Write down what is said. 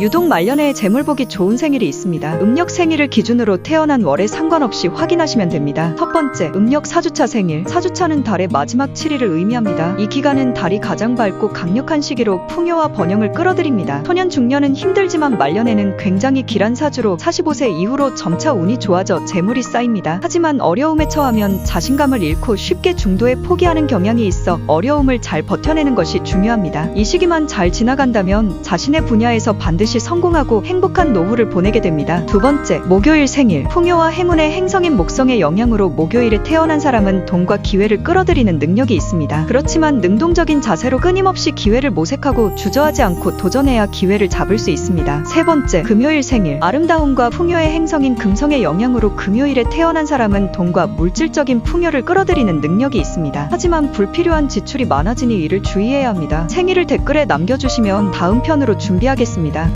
유독 말년에 재물 보기 좋은 생일이 있습니다. 음력 생일을 기준으로 태어난 월에 상관없이 확인하시면 됩니다. 첫 번째, 음력 4주차 생일. 4주차는 달의 마지막 7일을 의미합니다. 이 기간은 달이 가장 밝고 강력한 시기로 풍요와 번영을 끌어들입니다. 소년 중년은 힘들지만 말년에는 굉장히 길한 사주로 45세 이후로 점차 운이 좋아져 재물이 쌓입니다. 하지만 어려움에 처하면 자신감을 잃고 쉽게 중도에 포기하는 경향이 있어 어려움을 잘 버텨내는 것이 중요합니다. 이 시기만 잘 지나간다면 자신의 분야에서 반드시 성공하고 행복한 노후를 보내게 됩니다. 두 번째, 목요일 생일. 풍요와 행운의 행성인 목성의 영향으로 목요일에 태어난 사람은 돈과 기회를 끌어들이는 능력이 있습니다. 그렇지만 능동적인 자세로 끊임없이 기회를 모색하고 주저하지 않고 도전해야 기회를 잡을 수 있습니다. 세 번째, 금요일 생일. 아름다움과 풍요의 행성인 금성의 영향으로 금요일에 태어난 사람은 돈과 물질적인 풍요를 끌어들이는 능력이 있습니다. 하지만 불필요한 지출이 많아지니 이를 주의해야 합니다. 생일을 댓글에 남겨주시면 다음 편으로 준비하겠습니다.